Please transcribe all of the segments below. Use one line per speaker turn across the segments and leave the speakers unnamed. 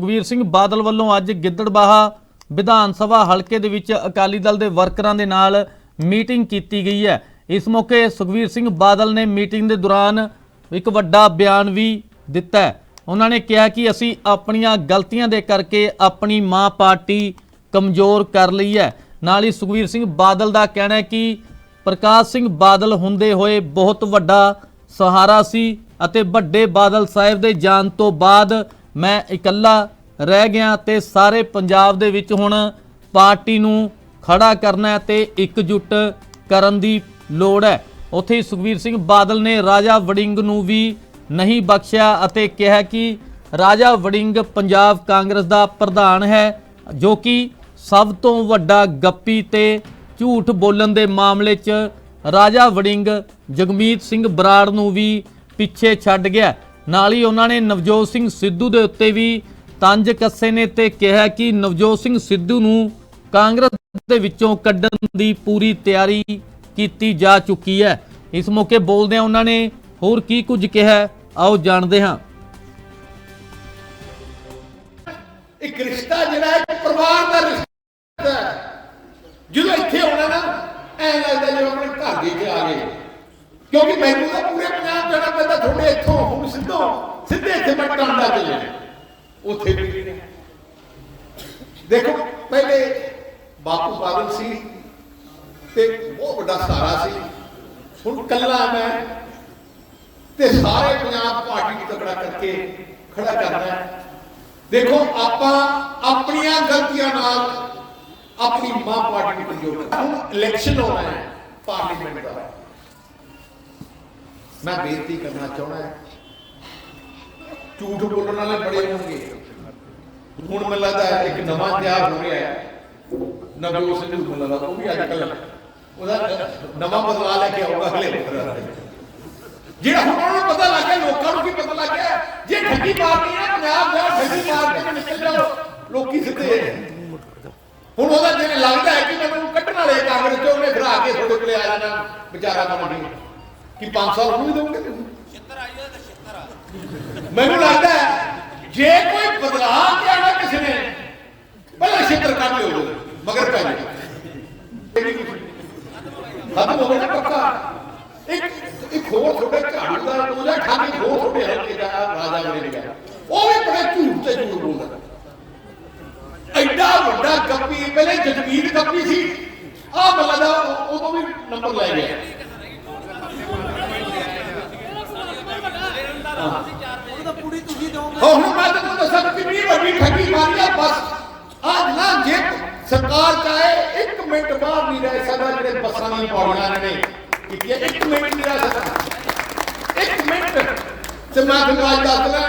ਸੁਖਵੀਰ ਸਿੰਘ ਬਾਦਲ ਵੱਲੋਂ ਅੱਜ ਗਿੱਦੜਬਾਹਾ ਵਿਧਾਨ ਸਭਾ ਹਲਕੇ ਦੇ ਵਿੱਚ ਅਕਾਲੀ ਦਲ ਦੇ ਵਰਕਰਾਂ ਦੇ ਨਾਲ ਮੀਟਿੰਗ ਕੀਤੀ ਗਈ ਹੈ। ਇਸ ਮੌਕੇ ਸੁਖਵੀਰ ਸਿੰਘ ਬਾਦਲ ਨੇ ਮੀਟਿੰਗ ਦੇ ਦੌਰਾਨ ਇੱਕ ਵੱਡਾ ਬਿਆਨ ਵੀ ਦਿੱਤਾ ਹੈ। ਉਹਨਾਂ ਨੇ ਕਿਹਾ ਕਿ ਅਸੀਂ ਆਪਣੀਆਂ ਗਲਤੀਆਂ ਦੇ ਕਰਕੇ ਆਪਣੀ ਮਾਂ ਪਾਰਟੀ ਕਮਜ਼ੋਰ ਕਰ ਲਈ ਹੈ। ਨਾਲ ਹੀ ਸੁਖਵੀਰ ਸਿੰਘ ਬਾਦਲ ਦਾ ਕਹਿਣਾ ਹੈ ਕਿ ਪ੍ਰਕਾਸ਼ ਸਿੰਘ ਬਾਦਲ ਹੁੰਦੇ ਹੋਏ ਬਹੁਤ ਵੱਡਾ ਸਹਾਰਾ ਸੀ ਅਤੇ ਵੱਡੇ ਬਾਦਲ ਸਾਹਿਬ ਦੇ ਜਾਣ ਤੋਂ ਬਾਅਦ ਮੈਂ ਇਕੱਲਾ ਰਹਿ ਗਿਆ ਤੇ ਸਾਰੇ ਪੰਜਾਬ ਦੇ ਵਿੱਚ ਹੁਣ ਪਾਰਟੀ ਨੂੰ ਖੜਾ ਕਰਨਾ ਹੈ ਤੇ ਇਕਜੁੱਟ ਕਰਨ ਦੀ ਲੋੜ ਹੈ। ਉੱਥੇ ਹੀ ਸੁਖਵੀਰ ਸਿੰਘ ਬਾਦਲ ਨੇ ਰਾਜਾ ਵੜਿੰਗ ਨੂੰ ਵੀ ਨਹੀਂ ਬਖਸ਼ਿਆ ਅਤੇ ਕਿਹਾ ਕਿ ਰਾਜਾ ਵੜਿੰਗ ਪੰਜਾਬ ਕਾਂਗਰਸ ਦਾ ਪ੍ਰਧਾਨ ਹੈ, ਜੋ ਕਿ ਸਭ ਤੋਂ ਵੱਡਾ ਗੱਪੀ ਤੇ ਝੂਠ ਬੋਲਣ ਦੇ ਮਾਮਲੇ 'ਚ ਰਾਜਾ ਵੜਿੰਗ ਜਗਮੀਤ ਸਿੰਘ ਬਰਾੜ ਨੂੰ ਵੀ ਪਿੱਛੇ ਛੱਡ ਗਿਆ। ਨਾਲ ਹੀ ਉਹਨਾਂ ਨੇ ਨਵਜੋਤ ਸਿੰਘ ਸਿੱਧੂ ਦੇ ਉੱਤੇ ਵੀ ਤੰਜ ਕੱਸੇ ਨੇ ਤੇ ਕਿਹਾ ਕਿ ਨਵਜੋਤ ਸਿੰਘ ਸਿੱਧੂ ਨੂੰ ਕਾਂਗਰਸ ਦੇ ਵਿੱਚੋਂ ਕੱਢਣ ਦੀ ਪੂਰੀ ਤਿਆਰੀ ਕੀਤੀ ਜਾ ਚੁੱਕੀ ਹੈ। ਇਸ ਮੌਕੇ ਬੋਲਦਿਆਂ ਉਹਨਾਂ ਨੇ ਹੋਰ ਕੀ ਕੁਝ ਕਿਹਾ, ਆਓ ਜਾਣਦੇ ਹਾਂ।
ਇੱਕ ਰਿਸ਼ਤਾ ਜਿਹੜਾ ਹੈ ਪਰਿਵਾਰ ਦਾ ਰਿਸ਼ਤਾ ਹੈ ਜਦੋਂ ਇੱਥੇ ਆਉਣਾ ਨਾ ਐ ਲੱਗਦਾ ਜਿਵੇਂ ਆਪਣੇ ਘਰ ਦੇ ਕੇ ਆ ਗਏ ਕਿਉਂਕਿ ਮੈਨੂੰ ਤਾਂ ਪੂਰੇ ਪੰਜਾਬ ਜਾਣਾ ਪੈਂਦਾ, ਤੁਹਾਡੇ ਇੱਥੋਂ, ਹੁਣ ਸਿੱਧੋ, ਸਿੱਧੇ ਇੱਥੇ ਮੈਂ ਟਾਂਡਾ ਚੱਲਿਆ ਉੱਥੇ ਵੀ ਦੇਖੋ, ਪਹਿਲੇ ਬਾਪੂ ਬਾਦਲ ਸੀ ਤੇ ਬਹੁਤ ਵੱਡਾ ਸਹਾਰਾ ਸੀ। ਹੁਣ ਕੱਲਾ ਮੈਂ ਤੇ ਸਾਰੇ ਪੰਜਾਬ ਪਾਰਟੀ ਨੂੰ ਤਕੜਾ ਕਰਕੇ ਖੜਾ ਕਰਨਾ ਦੇਖੋ, ਆਪਾਂ ਆਪਣੀਆਂ ਗਲਤੀਆਂ ਨਾਲ ਆਪਣੀ ਮਾਂ ਪਾਰਟੀ ਨੂੰ ਕਮਜ਼ੋਰ ਹੁਣ ਇਲੈਕਸ਼ਨ ਹੋਣਾ ਹੈ, ਪਾਰਲੀਮੈਂਟ ਦਾ। ਮੈਂ ਬੇਨਤੀ ਕਰਨਾ ਚਾਹੁੰਦਾ ਝੂਠ ਬੋਲਣ ਵਾਲੇ ਬੜੇ ਹੋਣਗੇ। ਹੁਣ ਮੈਨੂੰ ਲੱਗਦਾ ਇੱਕ ਨਵਾਂ ਤਿਆਰ ਹੋ ਰਿਹਾ ਹੈ। ਨਵਜੋਤ ਸਿੰਘ ਨੂੰ ਲੱਗਦਾ ਉਹ ਵੀ ਅੱਜ ਕੱਲ ਉਹਦਾ ਨਵਾਂ ਬਦਲਾਅ ਲੈ ਕੇ ਆਊਗਾ ਅਗਲੇ ਜਿਹੜਾ ਹੁਣ ਉਹਨਾਂ ਪਤਾ ਲੱਗ ਗਿਆ, ਲੋਕਾਂ ਨੂੰ ਕੀ ਪਤਾ ਲੱਗ ਗਿਆ, ਜੇ ਠੱਗੀ ਮਾਰਨੀ ਹੈ, ਪੰਜਾਬ ਦਾ ਠੱਗੀ ਮਾਰ ਕੇ ਨਿਕਲ ਜਾਓ। ਲੋਕੀ ਸਿੱਧੇ ਹੁਣ ਉਹਦਾ ਜਿਵੇਂ ਲੱਗਦਾ ਹੈ ਕਿ ਮੈਨੂੰ ਕੱਢਣ ਵਾਲੇ ਕਾਂਗਰਸ ਚੋਂ ਉਹਨੇ ਫਿਰ ਆ ਕੇ ਤੁਹਾਡੇ ਕੋਲੇ ਆ ਜਾਣਾ, ਵਿਚਾਰਾ ਬਣ ਗਈ ਕਿ 5 ਸਾਲ ਉਹਨੂੰ ਵੀ ਦੋਗੇ ਮੈਨੂੰ ਲੱਗਦਾ ਹੈ ਜੇ ਕੋਈ ਬਦਲਾਅ ਕਿਹਾ ਕਿਸੇ ਨੇ ਪਹਿਲਾਂ ਛੇਤਰ ਕੱਢ ਲਿਓ ਉਹਦੇ, ਮਗਰ ਪੈ ਜਾਓ। ਖਤਮ ਹੋ ਗਿਆ ਪੱਕਾ। ਇੱਕ ਇੱਕ ਹੋਰ ਤੁਹਾਡੇ ਝਾੜੂ ਦਾ ਉਹਦਾ ਖਾਲੀ ਹੋਰ ਤੁਹਾਡੇ ਹਲਕੇ ਦਾ ਰਾਜਾ ਬਣੇ ਗਿਆ ਉਹ ਵੀ ਬੜੇ ਝੂਠ ਤੇ ਝੂਠ ਬੋਲਦਾ ਐਡਾ ਵੱਡਾ ਕੱਪੀ ਪਹਿਲੇ ਜਗਵੀਰ ਗੱਪੀ ਸੀ। ਆ ਬੰਦਾ ਦਾ ਵੀ ਨੰਬਰ ਲੈ ਗਿਆ ਉਹ ਹੁਣ ਮੈਂ ਤੁਹਾਨੂੰ ਦੱਸਾਂ ਕਿ ਕਿੰਨੀ ਵੱਡੀ ਠੱਗੀ ਮਾਰੀ ਆ ਬਸ ਅੱਜ ਨਾ ਜੇ ਸਰਕਾਰ ਚਾਹੇ 1 ਮਿੰਟ ਬਾਹਰ ਨਹੀਂ ਰਹਿ ਸਕਦਾ ਜਿਹੜੇ ਬੱਸਾਂ ਦੀਆਂ ਪੌੜੀਆਂ ਨੇ। ਕੀਤੀ 1 ਮਿੰਟ ਨਹੀਂ ਰਹਿ ਸਕਦਾ। 1 ਮਿੰਟ ਤੇ ਮੈਂ ਤੁਹਾਨੂੰ ਅੱਜ ਦੱਸਦਾ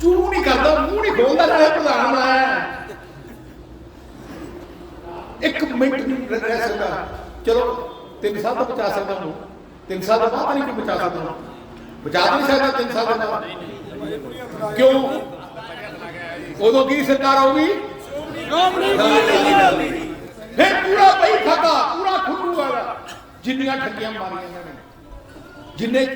ਚੂ ਨਹੀਂ ਕਰਦਾ, ਮੂੰਹ ਨਹੀਂ ਖੋਲਦਾ ਨਾਲੇ ਪ੍ਰਧਾਨ ਬਣਾਇਆ ਇੱਕ ਮਿੰਟ ਨਹੀਂ ਰਹਿ ਸਕਦਾ। ਚਲੋ, ਤਿੰਨ ਸਾਲ ਤੋਂ ਬਚਾ ਸਕਦਾ ਨੂੰ ਤਿੰਨ ਸਾਲ ਦਾ ਬਾਅਦ ਨਹੀਂ ਕੋਈ ਬਚਾ ਸਕਦਾ ਬਚਾ ਤਾਂ ਨਹੀਂ ਸਕਦਾ ਤਿੰਨ ਸਾਲ ਦਾ ਬਾਅਦ। ਕਿਉਂ? ਉਦੋਂ ਕੀ ਸਰਕਾਰ ਆਉਗੀ ਫਿਰ ਪੂਰਾ ਪਈ ਖਾਤਾ ਪੂਰਾ ਖੁੱਲੂ ਵਾਲਾ। ਜਿੰਨੀਆਂ ਠੱਗੀਆਂ ਮਾਰੀਆਂ ਨੇ। ਜਿੰਨੇ